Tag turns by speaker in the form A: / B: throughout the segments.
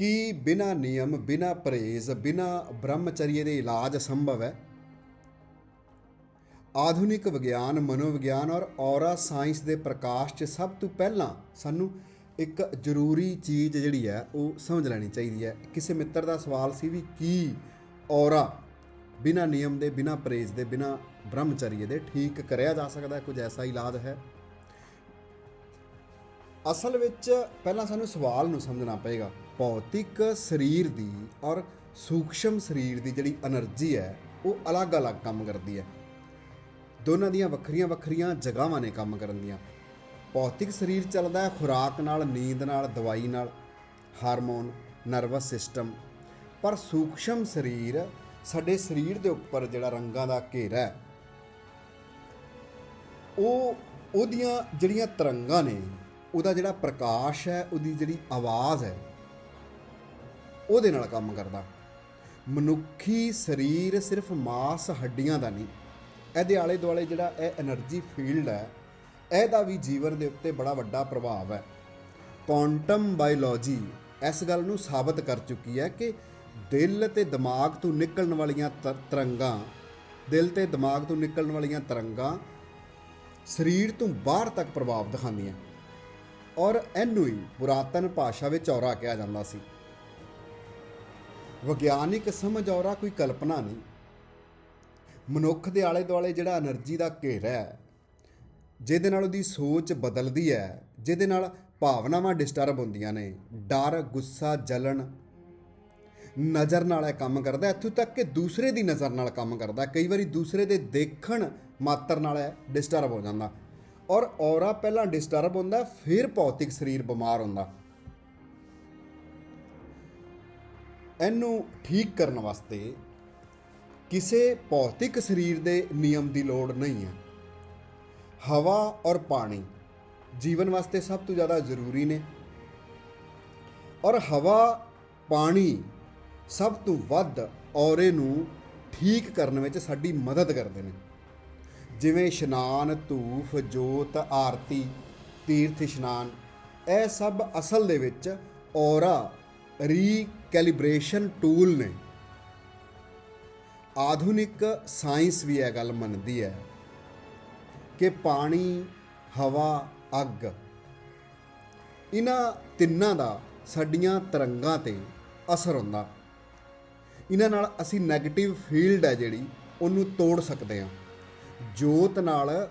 A: ਕੀ ਬਿਨਾ ਨਿਯਮ, ਬਿਨਾ ਪਰਹੇਜ਼ ਬਿਨਾ ਬ੍ਰਹਮਚਰਯ ਦੇ ਇਲਾਜ ਸੰਭਵ ਹੈ? ਆਧੁਨਿਕ ਵਿਗਿਆਨ, ਮਨੋਵਿਗਿਆਨ ਔਰ ਔਰਾ ਸਾਇੰਸ ਦੇ ਪ੍ਰਕਾਸ਼ 'ਚ ਸਭ ਤੋਂ ਪਹਿਲਾਂ ਸਾਨੂੰ ਇੱਕ ਜ਼ਰੂਰੀ ਚੀਜ਼ ਜਿਹੜੀ ਹੈ, ਉਹ ਸਮਝ ਲੈਣੀ ਚਾਹੀਦੀ ਹੈ। ਕਿਸੇ ਮਿੱਤਰ ਦਾ ਸਵਾਲ ਸੀ ਵੀ ਕੀ ਔਰਾ ਬਿਨਾ ਨਿਯਮ ਦੇ, ਬਿਨਾ ਪਰਹੇਜ਼ ਦੇ, ਬਿਨਾ ਬ੍ਰਹਮਚਰਯ ਦੇ ਠੀਕ ਕਰਿਆ ਜਾ ਸਕਦਾ ਕੁਝ ਐਸਾ ਇਲਾਜ ਹੈ? ਅਸਲ ਵਿੱਚ ਪਹਿਲਾਂ ਸਾਨੂੰ ਸਵਾਲ ਨੂੰ ਸਮਝਣਾ ਪਏਗਾ। ਭੌਤਿਕ ਸਰੀਰ ਦੀ ਔਰ ਸੂਖਸ਼ਮ ਸਰੀਰ ਦੀ ਜਿਹੜੀ એનર્ਜੀ ਹੈ, ਉਹ ਅਲੱਗ-ਅਲੱਗ ਕੰਮ ਕਰਦੀ ਹੈ। ਦੋਨਾਂ ਦੀਆਂ ਵੱਖਰੀਆਂ-ਵੱਖਰੀਆਂ ਜਗ੍ਹਾਵਾਂ ਨੇ ਕੰਮ ਕਰਨ ਦੀਆਂ। ਭੌਤਿਕ ਸਰੀਰ ਚੱਲਦਾ ਹੈ ਖੁਰਾਕ ਨਾਲ, ਨੀਂਦ ਨਾਲ, ਦਵਾਈ ਨਾਲ, ਹਾਰਮੋਨ, ਨਰਵਸ ਸਿਸਟਮ। ਪਰ ਸੂਖਸ਼ਮ ਸਰੀਰ ਸਾਡੇ ਸਰੀਰ ਦੇ ਉੱਪਰ ਜਿਹੜਾ ਰੰਗਾਂ ਦਾ ਘੇਰਾ ਹੈ, ਉਹ ਉਹਦੀਆਂ ਜਿਹੜੀਆਂ ਤਰੰਗਾਂ ਨੇ ਉਹਦਾ ਜਿਹੜਾ ਪ੍ਰਕਾਸ਼ ਹੈ, ਉਹਦੀ ਜਿਹੜੀ ਆਵਾਜ਼ ਹੈ, ਉਹਦੇ ਨਾਲ ਕੰਮ ਕਰਦਾ। ਮਨੁੱਖੀ ਸਰੀਰ ਸਿਰਫ ਮਾਸ ਹੱਡੀਆਂ ਦਾ ਨਹੀਂ, ਇਹਦੇ ਆਲੇ ਦੁਆਲੇ ਜਿਹੜਾ ਇਹ એનર્ਜੀ ਫੀਲਡ ਹੈ, ਇਹਦਾ ਵੀ ਜੀਵਨ ਦੇ ਉੱਤੇ ਬੜਾ ਵੱਡਾ ਪ੍ਰਭਾਵ ਹੈ। ਕੁਆਂਟਮ ਬਾਇਓਲੋਜੀ ਇਸ ਗੱਲ ਨੂੰ ਸਾਬਤ ਕਰ ਚੁੱਕੀ ਹੈ ਕਿ ਦਿਲ ਤੇ ਦਿਮਾਗ ਤੋਂ ਨਿਕਲਣ ਵਾਲੀਆਂ ਤਰੰਗਾਂ, ਦਿਲ ਤੇ ਦਿਮਾਗ ਤੋਂ ਨਿਕਲਣ ਵਾਲੀਆਂ ਤਰੰਗਾਂ ਸਰੀਰ ਤੋਂ ਬਾਹਰ ਤੱਕ ਪ੍ਰਭਾਵ ਦਿਖਾਉਂਦੀਆਂ। ਔਰ ਇਹਨੂੰ ਹੀ ਪੁਰਾਤਨ ਭਾਸ਼ਾ ਵਿੱਚ ਔਰਾ ਕਿਹਾ ਜਾਂਦਾ ਸੀ। ਵਿਗਿਆਨਿਕ ਸਮਝ ਔਰਾ ਕੋਈ ਕਲਪਨਾ ਨਹੀਂ। ਮਨੁੱਖ ਦੇ ਆਲੇ ਦੁਆਲੇ ਜਿਹੜਾ એનર્ਜੀ ਦਾ ਘੇਰਾ ਹੈ, ਜਿਹਦੇ ਨਾਲ ਉਹਦੀ ਸੋਚ ਬਦਲਦੀ ਹੈ, ਜਿਹਦੇ ਨਾਲ ਭਾਵਨਾਵਾਂ ਡਿਸਟਰਬ ਹੁੰਦੀਆਂ ਨੇ, ਡਰ, ਗੁੱਸਾ, ਜਲਣ, ਨਜ਼ਰ ਨਾਲ ਇਹ ਕੰਮ ਕਰਦਾ, ਇੱਥੋਂ ਤੱਕ ਕਿ ਦੂਸਰੇ ਦੀ ਨਜ਼ਰ ਨਾਲ ਕੰਮ ਕਰਦਾ। ਕਈ ਵਾਰੀ ਦੂਸਰੇ ਦੇ ਦੇਖਣ ਮਾਤਰ ਨਾਲ ਡਿਸਟਰਬ ਹੋ ਜਾਂਦਾ। ਔਰ ਔਰਾ ਪਹਿਲਾਂ ਡਿਸਟਰਬ ਹੁੰਦਾ, ਫਿਰ ਭੌਤਿਕ ਸਰੀਰ ਬਿਮਾਰ ਹੁੰਦਾ। ਇਹਨੂੰ ਠੀਕ ਕਰਨ ਵਾਸਤੇ ਕਿਸੇ ਭੌਤਿਕ ਸਰੀਰ ਦੇ ਨਿਯਮ ਦੀ ਲੋੜ ਨਹੀਂ ਹੈ। ਹਵਾ ਔਰ ਪਾਣੀ ਜੀਵਨ ਵਾਸਤੇ ਸਭ ਤੋਂ ਜ਼ਿਆਦਾ ਜ਼ਰੂਰੀ ਨੇ। ਔਰ ਹਵਾ, ਪਾਣੀ ਸਭ ਤੋਂ ਵੱਧ ਔਰੇ ਨੂੰ ਠੀਕ ਕਰਨ ਵਿੱਚ ਸਾਡੀ ਮਦਦ ਕਰਦੇ ਨੇ। ਜਿਵੇਂ ਇਸ਼ਨਾਨ, ਧੂਫ, ਜੋਤ, ਆਰਤੀ, ਤੀਰਥ, ਇਸ਼ਨਾਨ, ਇਹ ਸਭ ਅਸਲ ਦੇ ਵਿੱਚ ਔਰਾ ਰੀਕੈਲੀਬ੍ਰੇਸ਼ਨ ਟੂਲ ਨੇ। ਆਧੁਨਿਕ ਸਾਇੰਸ ਵੀ ਇਹ ਗੱਲ ਮੰਨਦੀ ਹੈ ਕਿ ਪਾਣੀ, ਹਵਾ, ਅੱਗ, ਇਹਨਾਂ ਤਿੰਨਾਂ ਦਾ ਸਾਡੀਆਂ ਤਰੰਗਾਂ ਤੇ ਅਸਰ ਹੁੰਦਾ। ਇਹਨਾਂ ਨਾਲ ਅਸੀਂ 네ਗੇਟਿਵ ਫੀਲਡ ਹੈ ਜਿਹੜੀ, ਉਹਨੂੰ ਤੋੜ ਸਕਦੇ ਹਾਂ। ਜੋਤ ਨਾਲ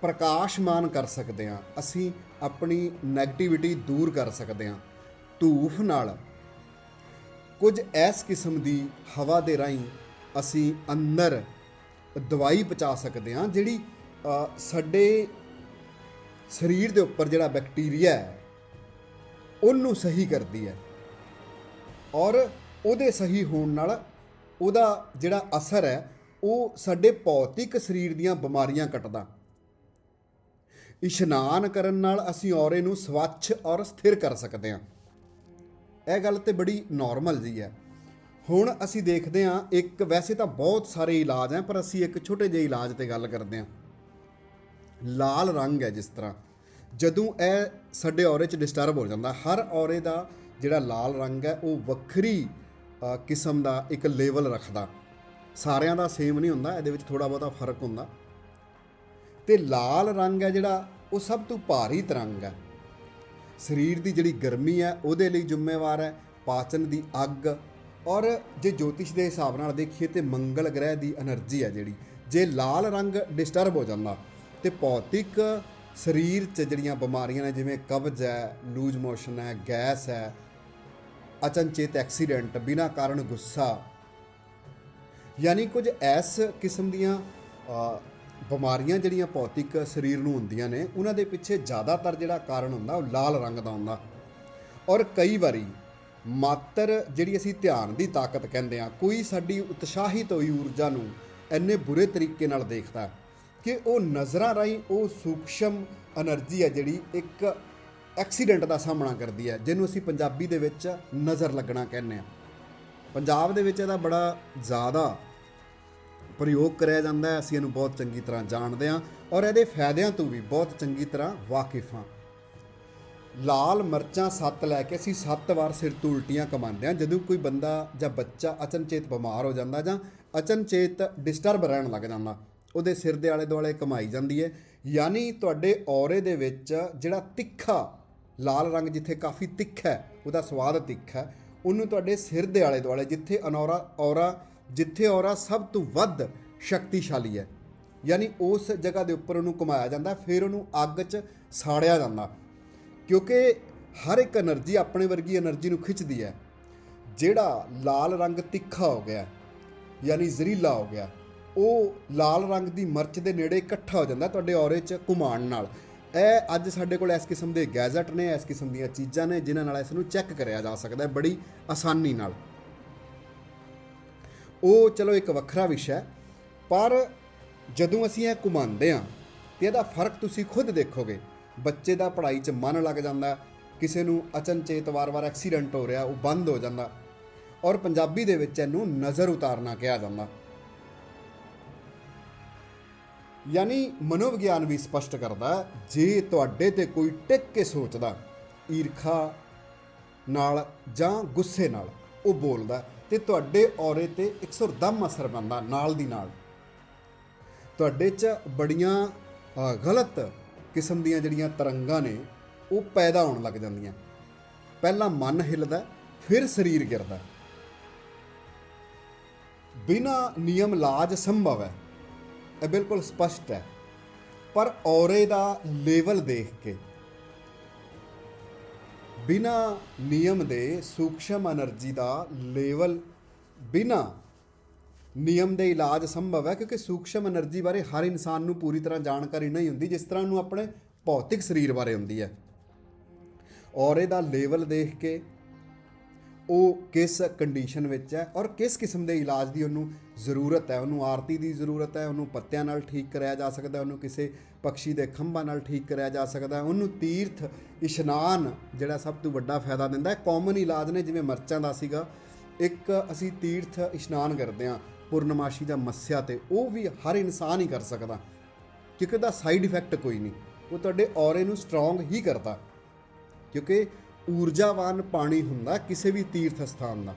A: ਪ੍ਰਕਾਸ਼ਮਾਨ ਕਰ ਸਕਦੇ ਹਾਂ। ਅਸੀਂ ਆਪਣੀ 네ਗੇਟਿਵਿਟੀ ਦੂਰ ਕਰ ਸਕਦੇ ਹਾਂ। ਧੂਫ ਨਾਲ ਕੁਝ ਇਸ ਕਿਸਮ ਦੀ ਹਵਾ ਦੇ ਰਾਹੀਂ ਅਸੀਂ ਅੰਦਰ ਦਵਾਈ ਪਹੁੰਚਾ ਸਕਦੇ ਹਾਂ, ਜਿਹੜੀ ਸਾਡੇ ਸਰੀਰ ਦੇ ਉੱਪਰ ਜਿਹੜਾ ਬੈਕਟੀਰੀਆ ਹੈ, ਉਹਨੂੰ ਸਹੀ ਕਰਦੀ ਹੈ। ਔਰ ਉਹਦੇ ਸਹੀ ਹੋਣ ਨਾਲ ਉਹਦਾ ਜਿਹੜਾ ਅਸਰ ਹੈ ਉਹ ਸਾਡੇ ਭੌਤਿਕ ਸਰੀਰ ਦੀਆਂ ਬਿਮਾਰੀਆਂ ਕੱਟਦਾ। ਇਸ਼ਨਾਨ ਕਰਨ ਨਾਲ ਅਸੀਂ ਔਰੇ ਨੂੰ ਸਵੱਛ ਔਰ ਸਥਿਰ ਕਰ ਸਕਦੇ ਹਾਂ। ਇਹ ਗੱਲ ਤੇ ਬੜੀ ਨਾਰਮਲ ਜੀ ਹੈ। ਹੁਣ ਅਸੀਂ ਦੇਖਦੇ ਹਾਂ, ਇੱਕ ਵੈਸੇ ਤਾਂ ਬਹੁਤ ਸਾਰੇ ਇਲਾਜ ਹੈ, ਪਰ ਅਸੀਂ ਇੱਕ ਛੋਟੇ ਜਿਹੇ ਇਲਾਜ ਤੇ ਗੱਲ ਕਰਦੇ ਹਾਂ। ਲਾਲ ਰੰਗ ਹੈ ਜਿਸ ਤਰ੍ਹਾਂ। ਜਦੋਂ ਇਹ ਸਾਡੇ ਔਰੇ 'ਚ ਡਿਸਟਰਬ ਹੋ ਜਾਂਦਾ, ਹਰ ਔਰੇ ਦਾ ਜਿਹੜਾ ਲਾਲ ਰੰਗ ਹੈ, ਉਹ ਵੱਖਰੀ ਕਿਸਮ ਦਾ ਇੱਕ ਲੈਵਲ ਰੱਖਦਾ। ਸਾਰਿਆਂ ਦਾ ਸੇਮ ਨਹੀਂ ਹੁੰਦਾ, ਇਹਦੇ ਵਿੱਚ ਥੋੜਾ ਬਹੁਤਾ ਫ਼ਰਕ ਹੁੰਦਾ। ਤੇ ਲਾਲ ਰੰਗ ਹੈ ਜਿਹੜਾ, ਉਹ ਸਭ ਤੋਂ ਭਾਰੀ ਤਰੰਗ ਹੈ। ਸਰੀਰ ਦੀ ਜਿਹੜੀ ਗਰਮੀ ਹੈ, ਉਹਦੇ ਲਈ ਜ਼ਿੰਮੇਵਾਰ ਹੈ, ਪਾਚਨ ਦੀ ਅੱਗ। ਔਰ ਜੇ ਜੋਤਿਸ਼ ਦੇ ਹਿਸਾਬ ਨਾਲ ਦੇਖੀਏ ਤੇ ਮੰਗਲ ਗ੍ਰਹਿ ਦੀ એનર્ਜੀ ਹੈ ਜਿਹੜੀ, ਜੇ ਲਾਲ ਰੰਗ ਡਿਸਟਰਬ ਹੋ ਜਾਂਦਾ, ਤੇ ਭੌਤਿਕ ਸਰੀਰ 'ਚ ਜਿਹੜੀਆਂ ਬਿਮਾਰੀਆਂ ਨੇ, ਜਿਵੇਂ ਕਬਜ਼ ਹੈ ਲੂਜ਼ ਮੋਸ਼ਨ ਹੈ, ਗੈਸ ਹੈ, ਅਚਨਚੇਤ ਐਕਸੀਡੈਂਟ ਬਿਨਾ ਕਾਰਨ ਗੁੱਸਾ ਯਾਨੀ ਕੁਝ ਐਸ ਕਿਸਮ ਦੀਆਂ ਬਿਮਾਰੀਆਂ ਜਿਹੜੀਆਂ ਭੌਤਿਕ ਸਰੀਰ ਨੂੰ ਹੁੰਦੀਆਂ ਨੇ, ਉਹਨਾਂ ਦੇ ਪਿੱਛੇ ਜ਼ਿਆਦਾਤਰ ਜਿਹੜਾ ਕਾਰਨ ਹੁੰਦਾ, ਉਹ ਲਾਲ ਰੰਗ ਦਾ ਹੁੰਦਾ। ਔਰ ਕਈ ਵਾਰੀ ਮਾਤਰ ਜਿਹੜੀ ਅਸੀਂ ਧਿਆਨ ਦੀ ਤਾਕਤ ਕਹਿੰਦੇ ਆ ਕੋਈ ਸਾਡੀ ਉਤਸ਼ਾਹਿਤ ਹੋਈ ਊਰਜਾ ਨੂੰ ਐਨੇ ਬੁਰੇ ਤਰੀਕੇ ਨਾਲ ਦੇਖਦਾ ਕਿ ਉਹ ਨਜ਼ਰਾਂ ਰਾਈ ਉਹ ਸੂਖਸ਼ਮ એનર્ਜੀ ਹੈ ਜਿਹੜੀ ਇੱਕ ਐਕਸੀਡੈਂਟ ਦਾ ਸਾਹਮਣਾ ਕਰਦੀ ਹੈ, ਜਿਹਨੂੰ ਅਸੀਂ ਪੰਜਾਬੀ ਦੇ ਵਿੱਚ ਨਜ਼ਰ ਲੱਗਣਾ ਕਹਿੰਦੇ ਆ ਪੰਜਾਬ ਦੇ ਵਿੱਚ ਇਹਦਾ ਬੜਾ ਜ਼ਿਆਦਾ ਪ੍ਰਯੋਗ ਕਰਿਆ ਜਾਂਦਾ ਹੈ, ਅਸੀਂ ਇਹਨੂੰ ਬਹੁਤ ਚੰਗੀ ਤਰ੍ਹਾਂ ਜਾਣਦੇ ਹਾਂ ਔਰ ਇਹਦੇ ਫਾਇਦਿਆਂ ਤੋਂ ਵੀ ਬਹੁਤ ਚੰਗੀ ਤਰ੍ਹਾਂ ਵਾਕਿਫ ਹਾਂ। ਲਾਲ ਮਿਰਚਾਂ ਸੱਤ ਲੈ ਕੇ ਅਸੀਂ ਸੱਤ ਵਾਰ ਸਿਰ ਤੋਂ ਉਲਟੀਆਂ ਕਮਾਉਂਦੇ ਹਾਂ, ਜਦੋਂ ਕੋਈ ਬੰਦਾ ਜਾਂ ਬੱਚਾ ਅਚਨਚੇਤ ਬਿਮਾਰ ਹੋ ਜਾਂਦਾ ਜਾਂ ਅਚਨਚੇਤ ਡਿਸਟਰਬ ਰਹਿਣ ਲੱਗ ਜਾਂਦਾ, ਉਹਦੇ ਸਿਰ ਦੇ ਆਲੇ ਦੁਆਲੇ ਕਮਾਈ ਜਾਂਦੀ ਹੈ। ਯਾਨੀ ਤੁਹਾਡੇ ਔਰੇ ਦੇ ਵਿੱਚ ਜਿਹੜਾ ਤਿੱਖਾ ਲਾਲ ਰੰਗ ਜਿੱਥੇ ਕਾਫੀ ਤਿੱਖਾ ਹੈ, ਉਹਦਾ ਸਵਾਦ ਤਿੱਖਾ ਹੈ, ਉਹਨੂੰ ਤੁਹਾਡੇ ਸਿਰ ਦੇ ਆਲੇ ਦੁਆਲੇ ਜਿੱਥੇ ਅਨੌਰਾ ਔਰਾ ਜਿੱਥੇ ਔਰਾ ਸਭ ਤੋਂ ਵੱਧ ਸ਼ਕਤੀਸ਼ਾਲੀ ਹੈ। ਯਾਨੀ ਉਸ ਜਗ੍ਹਾ ਦੇ ਉੱਪਰ ਉਹਨੂੰ ਘੁਮਾਇਆ ਜਾਂਦਾ, ਫਿਰ ਉਹਨੂੰ ਅੱਗ 'ਚ ਸਾੜਿਆ ਜਾਂਦਾ। ਕਿਉਂਕਿ ਹਰ ਇੱਕ એનર્ਜੀ ਆਪਣੇ ਵਰਗੀ એનર્ਜੀ ਨੂੰ ਖਿੱਚਦੀ ਹੈ, ਜਿਹੜਾ ਲਾਲ ਰੰਗ ਤਿੱਖਾ ਹੋ ਗਿਆ, ਯਾਨੀ ਜ਼ਰੀਲਾ ਹੋ ਗਿਆ, ਉਹ ਲਾਲ ਰੰਗ ਦੀ ਮਰਚ ਦੇ ਨੇੜੇ ਇਕੱਠਾ ਹੋ ਜਾਂਦਾ ਤੁਹਾਡੇ ਔਰੇ 'ਚ ਘੁਮਾਣ ਨਾਲ। ਇਹ ਅੱਜ ਸਾਡੇ ਕੋਲ ਇਸ ਕਿਸਮ ਦੇ ਗੈਜਟ ਨੇ, ਇਸ ਕਿਸਮ ਦੀਆਂ ਚੀਜ਼ਾਂ ਨੇ, ਜਿਨ੍ਹਾਂ ਨਾਲ ਇਸ ਨੂੰ ਚੈੱਕ ਕਰਿਆ ਜਾ ਸਕਦਾ ਹੈ ਬੜੀ ਆਸਾਨੀ ਨਾਲ। ਉਹ ਚਲੋ ਇੱਕ ਵੱਖਰਾ ਵਿਸ਼ਾ ਹੈ, ਪਰ ਜਦੋਂ ਅਸੀਂ ਇਹ ਘੁਮਾਉਂਦੇ ਹਾਂ ਤੇ ਇਹਦਾ ਫ਼ਰਕ ਤੁਸੀਂ ਖੁਦ ਦੇਖੋਗੇ। ਬੱਚੇ ਦਾ ਪੜ੍ਹਾਈ 'ਚ ਮਨ ਲੱਗ ਜਾਂਦਾ, ਕਿਸੇ ਨੂੰ ਅਚਨਚੇਤ ਵਾਰ-ਵਾਰ ਐਕਸੀਡੈਂਟ ਹੋ ਰਿਹਾ, ਉਹ ਬੰਦ ਹੋ ਜਾਂਦਾ ਔਰ ਪੰਜਾਬੀ ਦੇ ਵਿੱਚ ਇਹਨੂੰ ਨਜ਼ਰ ਉਤਾਰਨਾ ਕਿਹਾ ਜਾਂਦਾ। ਯਾਨੀ ਮਨੋਵਿਗਿਆਨ ਵੀ ਸਪਸ਼ਟ ਕਰਦਾ ਜੇ ਤੁਹਾਡੇ ਤੇ ਕੋਈ ਟਿਕ ਕੇ ਸੋਚਦਾ, ਈਰਖਾ ਨਾਲ ਜਾਂ ਗੁੱਸੇ ਨਾਲ, ਉਹ ਬੋਲਦਾ ਤੇ ਤੁਹਾਡੇ ਔਰੇ ਤੇ 110 ਅਸਰ ਪੈਂਦਾ ਨਾਲ ਦੀ ਨਾਲ। ਤੁਹਾਡੇ 'ਚ ਬੜੀਆਂ ਗਲਤ ਕਿਸਮ ਦੀਆਂ ਜਿਹੜੀਆਂ ਤਰੰਗਾਂ ਨੇ, ਉਹ ਪੈਦਾ ਹੋਣ ਲੱਗ ਜਾਂਦੀਆਂ। ਪਹਿਲਾਂ ਮਨ ਹਿੱਲਦਾ, ਫਿਰ ਸਰੀਰ ਗਿਰਦਾ। ਬਿਨਾ ਨਿਯਮ ਲਾਜ ਸੰਭਵ ਹੈ। ਇਹ ਬਿਲਕੁਲ ਸਪਸ਼ਟ ਹੈ। ਪਰ ਔਰੇ ਦਾ ਲੈਵਲ ਦੇਖ ਕੇ ਬਿਨਾ ਨਿਯਮ ਦੇ ਸੂਖਸ਼ਮ એનર્ਜੀ ਦਾ ਲੇਵਲ ਬਿਨਾ ਨਿਯਮ ਦੇ ਇਲਾਜ ਸੰਭਵ ਹੈ, ਕਿਉਂਕਿ ਸੂਖਸ਼ਮ એનર્ਜੀ ਬਾਰੇ ਹਰ ਇਨਸਾਨ ਨੂੰ ਪੂਰੀ ਤਰ੍ਹਾਂ ਜਾਣਕਾਰੀ ਨਹੀਂ ਹੁੰਦੀ, ਜਿਸ ਤਰ੍ਹਾਂ ਨੂੰ ਆਪਣੇ ਭੌਤਿਕ ਸਰੀਰ ਬਾਰੇ ਹੁੰਦੀ ਹੈ। ਔਰ ਇਹਦਾ ਲੇਵਲ ਦੇਖ ਕੇ ਉਹ ਕਿਸ ਕੰਡੀਸ਼ਨ ਵਿੱਚ ਹੈ ਔਰ ਕਿਸ ਕਿਸਮ ਦੇ ਇਲਾਜ ਦੀ ਉਹਨੂੰ ਜ਼ਰੂਰਤ ਹੈ? ਉਹਨੂੰ ਆਰਤੀ ਦੀ ਜ਼ਰੂਰਤ ਹੈ? ਉਹਨੂੰ ਪੱਤਿਆਂ ਨਾਲ ਠੀਕ ਕਰਾਇਆ ਜਾ ਸਕਦਾ ਉਹਨੂੰ ਕਿਸੇ ਪੰਛੀ ਦੇ ਖੰਭਾਂ ਨਾਲ ਠੀਕ ਕਰਾਇਆ ਜਾ ਸਕਦਾ ਉਹਨੂੰ ਤੀਰਥ, ਇਸ਼ਨਾਨ ਜਿਹੜਾ ਸਭ ਤੋਂ ਵੱਡਾ ਫਾਇਦਾ ਦਿੰਦਾ ਹੈ। ਕਾਮਨ ਇਲਾਜ ਨੇ ਜਿਵੇਂ ਮਰਚਾਂ ਦਾ ਸੀਗਾ, ਇੱਕ ਅਸੀਂ ਤੀਰਥ, ਇਸ਼ਨਾਨ ਕਰਦੇ ਹਾਂ, ਪੂਰਨਮਾਸ਼ੀ ਦਾ ਮੱਸਿਆ ਤੇ, ਉਹ ਵੀ ਹਰ ਇਨਸਾਨ ਹੀ ਕਰ ਸਕਦਾ। ਕਿਉਂਕਿ ਉਹਦਾ ਸਾਈਡ ਇਫੈਕਟ ਕੋਈ ਨਹੀਂ। ਉਹ ਤੁਹਾਡੇ ਔਰੇ ਨੂੰ ਸਟਰੋਂਗ ਹੀ ਕਰਦਾ। ਕਿਉਂਕਿ ਊਰਜਾਵਾਨ ਪਾਣੀ ਹੁੰਦਾ ਕਿਸੇ ਵੀ ਤੀਰਥ ਸਥਾਨ ਦਾ।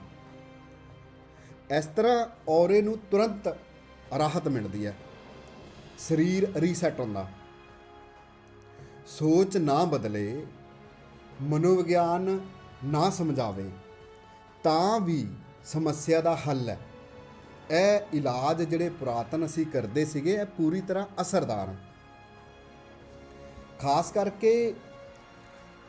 A: ਇਸ ਤਰ੍ਹਾਂ ਔਰੇ ਨੂੰ ਤੁਰੰਤ ਰਾਹਤ ਮਿਲਦੀ ਹੈ। ਸਰੀਰ ਰੀਸੈਟ ਹੁੰਦਾ। ਸੋਚ ਨਾ ਬਦਲੇ, ਮਨੋਵਿਗਿਆਨ ਨਾ ਸਮਝਾਵੇ, ਤਾਂ ਵੀ ਸਮੱਸਿਆ ਦਾ ਹੱਲ ਹੈ। ਇਹ ਇਲਾਜ ਜਿਹੜੇ ਪੁਰਾਤਨ ਅਸੀਂ ਕਰਦੇ ਸੀਗੇ, ਇਹ ਪੂਰੀ ਤਰ੍ਹਾਂ ਅਸਰਦਾਰ ਹਨ। ਖਾਸ ਕਰਕੇ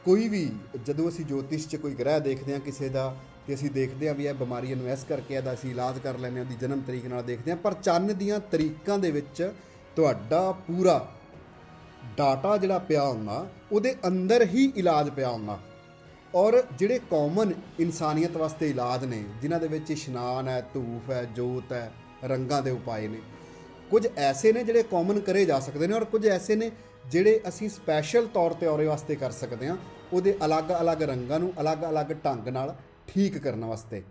A: ਕੋਈ ਵੀ, ਜਦੋਂ ਅਸੀਂ ਜੋਤਿਸ਼ 'ਚ ਕੋਈ ਗ੍ਰਹਿ ਦੇਖਦੇ ਹਾਂ ਕਿਸੇ ਦਾ, ਤੇ ਅਸੀਂ ਦੇਖਦੇ ਹਾਂ ਵੀ ਇਹ ਬਿਮਾਰੀ ਨੂੰ ਇਸ ਕਰਕੇ ਇਹਦਾ ਅਸੀਂ ਇਲਾਜ ਕਰ ਲੈਂਦੇ ਹਾਂ, ਉਹਦੀ ਜਨਮ ਤਰੀਕ ਨਾਲ ਦੇਖਦੇ ਹਾਂ, ਪਰ ਚੰਨ ਦੀਆਂ ਤਰੀਕਾਂ ਦੇ ਵਿੱਚ ਤੁਹਾਡਾ ਪੂਰਾ ਡਾਟਾ ਜਿਹੜਾ ਪਿਆ ਹੁੰਦਾ, ਉਹਦੇ ਅੰਦਰ ਹੀ ਇਲਾਜ ਪਿਆ ਹੁੰਦਾ। ਔਰ ਜਿਹੜੇ ਕਾਮਨ ਇਨਸਾਨੀਅਤ ਵਾਸਤੇ ਇਲਾਜ ਨੇ, ਜਿਨ੍ਹਾਂ ਦੇ ਵਿੱਚ ਇਸ਼ਨਾਨ ਹੈ, ਧੂਫ ਹੈ, ਜੋਤ ਹੈ, ਰੰਗਾਂ ਦੇ ਉਪਾਏ ਨੇ ਕੁਝ ਐਸੇ ਨੇ ਜਿਹੜੇ ਕਾਮਨ ਕਰੇ ਜਾ ਸਕਦੇ ਨੇ ਔਰ ਕੁਝ ਐਸੇ ਨੇ ਜਿਹੜੇ ਅਸੀਂ ਸਪੈਸ਼ਲ ਤੌਰ ਤੇ ਔਰੇ ਵਾਸਤੇ ਕਰ ਸਕਦੇ ਹਾਂ, ਉਹਦੇ ਅਲੱਗ-ਅਲੱਗ ਰੰਗਾਂ ਨੂੰ ਅਲੱਗ-ਅਲੱਗ ਢੰਗ ਨਾਲ ਠੀਕ ਕਰਨ ਵਾਸਤੇ।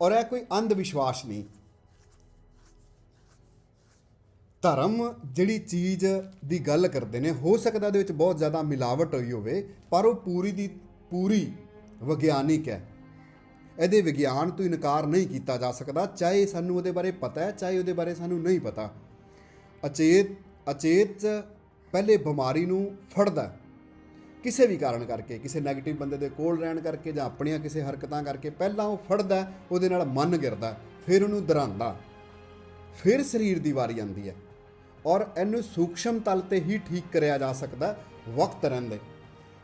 A: ਔਰ ਇਹ ਕੋਈ ਅੰਧ ਵਿਸ਼ਵਾਸ ਨਹੀਂ। ਧਰਮ ਜਿਹੜੀ ਚੀਜ਼ ਦੀ ਗੱਲ ਕਰਦੇ ਨੇ, ਹੋ ਸਕਦਾ ਉਹਦੇ ਵਿੱਚ ਬਹੁਤ ਜ਼ਿਆਦਾ ਮਿਲਾਵਟ ਹੋਈ ਹੋਵੇ, ਪਰ ਉਹ ਪੂਰੀ ਦੀ ਪੂਰੀ ਵਿਗਿਆਨਿਕ ਹੈ। ਇਹਦੇ ਵਿਗਿਆਨ ਤੋਂ ਇਨਕਾਰ ਨਹੀਂ ਕੀਤਾ ਜਾ ਸਕਦਾ, ਚਾਹੇ ਸਾਨੂੰ ਉਹਦੇ ਬਾਰੇ ਪਤਾ ਹੈ, ਚਾਹੇ ਉਹਦੇ ਬਾਰੇ ਸਾਨੂੰ ਨਹੀਂ ਪਤਾ। ਅਚੇਤ ਅਚੇਤ ਪਹਿਲੇ ਬਿਮਾਰੀ ਨੂੰ ਫੜਦਾ ਕਿਸੇ ਵੀ ਕਾਰਨ ਕਰਕੇ, ਕਿਸੇ 네ਗੇਟਿਵ ਬੰਦੇ ਦੇ ਕੋਲ ਰਹਿਣ ਕਰਕੇ ਜਾਂ ਆਪਣੀਆਂ ਕਿਸੇ ਹਰਕਤਾਂ ਕਰਕੇ ਪਹਿਲਾਂ ਉਹ ਫੜਦਾ ਉਹਦੇ ਨਾਲ ਮਨ ਗਿਰਦਾ ਫਿਰ ਉਹਨੂੰ ਦਰਾਂਦਾ ਫਿਰ ਸਰੀਰ ਦੀ ਵਾਰੀ ਆਉਂਦੀ ਹੈ ਔਰ ਇਹਨੂੰ ਸੂਖਸ਼ਮ ਤਲ ਤੇ ਹੀ ਠੀਕ ਕਰਿਆ ਜਾ ਸਕਦਾ ਵਕਤ ਰਹਿੰਦੇ।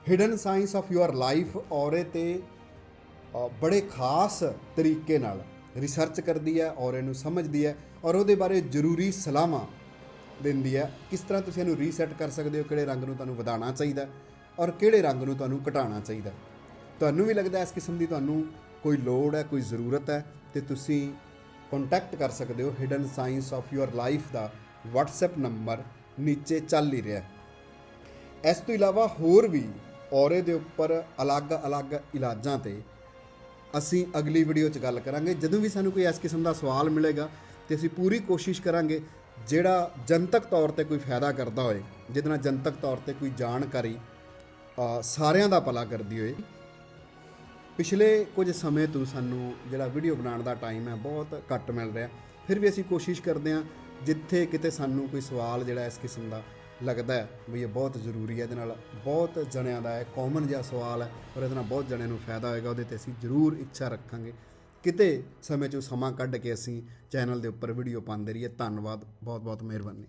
A: Hidden science of your life ਔਰੇ ਤੇ ਬੜੇ ਖਾਸ ਤਰੀਕੇ ਨਾਲ ਰਿਸਰਚ ਕਰਦੀ ਹੈ ਔਰ ਇਹਨੂੰ ਸਮਝਦੀ ਹੈ ਔਰ ਉਹਦੇ ਬਾਰੇ ਜ਼ਰੂਰੀ ਸਲਾਹਾਂ ਦਿੰਦੀ ਹੈ। ਕਿਸ ਤਰ੍ਹਾਂ ਤੁਸੀਂ ਇਹਨੂੰ ਰੀਸੈਟ ਕਰ ਸਕਦੇ ਹੋ? ਕਿਹੜੇ ਰੰਗ ਨੂੰ ਤੁਹਾਨੂੰ ਵਧਾਉਣਾ ਚਾਹੀਦਾ ਔਰ ਕਿਹੜੇ ਰੰਗ ਨੂੰ ਤੁਹਾਨੂੰ ਘਟਾਉਣਾ ਚਾਹੀਦਾ ਤੁਹਾਨੂੰ ਵੀ ਲੱਗਦਾ ਇਸ ਕਿਸਮ ਦੀ ਤੁਹਾਨੂੰ ਕੋਈ ਲੋੜ ਹੈ, ਕੋਈ ਜ਼ਰੂਰਤ ਹੈ ਤੇ ਤੁਸੀਂ ਕੰਟੈਕਟ ਕਰ ਸਕਦੇ ਹੋ। Hidden science of your life the WhatsApp number ਨੀਚੇ ਚੱਲ ਹੀ ਰਿਹਾ ਇਸ ਤੋਂ ਇਲਾਵਾ ਹੋਰ ਵੀ ਔਰੇ ਦੇ ਉੱਪਰ ਅਲੱਗ-ਅਲੱਗ ਇਲਾਜਾਂ ਤੇ ਅਸੀਂ ਅਗਲੀ ਵੀਡੀਓ 'ਚ ਗੱਲ ਕਰਾਂਗੇ। ਜਦੋਂ ਵੀ ਸਾਨੂੰ ਕੋਈ ਇਸ ਕਿਸਮ ਦਾ ਸਵਾਲ ਮਿਲੇਗਾ ਤੇ ਅਸੀਂ ਪੂਰੀ ਕੋਸ਼ਿਸ਼ ਕਰਾਂਗੇ ਜਿਹੜਾ ਜਨਤਕ ਤੌਰ ਤੇ ਕੋਈ ਫਾਇਦਾ ਕਰਦਾ ਹੋਏ, ਜਿਹਦੇ ਨਾਲ ਜਨਤਕ ਤੌਰ ਤੇ ਕੋਈ ਜਾਣਕਾਰੀ ਸਾਰਿਆਂ ਦਾ ਭਲਾ ਕਰਦੀ ਹੋਏ। ਪਿਛਲੇ ਕੁਝ ਸਮੇਂ ਤੋਂ ਸਾਨੂੰ ਜਿਹੜਾ ਵੀਡੀਓ ਬਣਾਉਣ ਦਾ ਟਾਈਮ ਹੈ, ਬਹੁਤ ਘੱਟ ਮਿਲ ਰਿਹਾ। ਫਿਰ ਵੀ ਅਸੀਂ ਕੋਸ਼ਿਸ਼ ਕਰਦੇ ਹਾਂ, ਜਿੱਥੇ ਕਿਤੇ ਸਾਨੂੰ ਕੋਈ ਸਵਾਲ ਜਿਹੜਾ ਇਸ ਕਿਸਮ ਦਾ ਲੱਗਦਾ ਹੈ ਵੀ ਇਹ ਬਹੁਤ ਜ਼ਰੂਰੀ ਹੈ ਇਹਦੇ ਨਾਲ। ਬਹੁਤ ਜਣਿਆਂ ਦਾ ਹੈ ਕਾਮਨ ਜਿਹਾ ਸਵਾਲ ਹੈ ਔਰ ਇਹਦੇ ਨਾਲ ਬਹੁਤ ਜਣਿਆਂ ਨੂੰ ਫਾਇਦਾ ਹੋਏਗਾ, ਉਹਦੇ ਤੇ ਅਸੀਂ ਜ਼ਰੂਰ ਇੱਛਾ ਰੱਖਾਂਗੇ। ਕਿਤੇ ਸਮੇਂ 'ਚੋਂ ਸਮਾਂ ਕੱਢ ਕੇ ਅਸੀਂ ਚੈਨਲ ਦੇ ਉੱਪਰ ਵੀਡੀਓ ਪਾਉਂਦੇ ਰਹੀਏ। ਧੰਨਵਾਦ ਬਹੁਤ ਬਹੁਤ ਮਿਹਰਬਾਨੀ।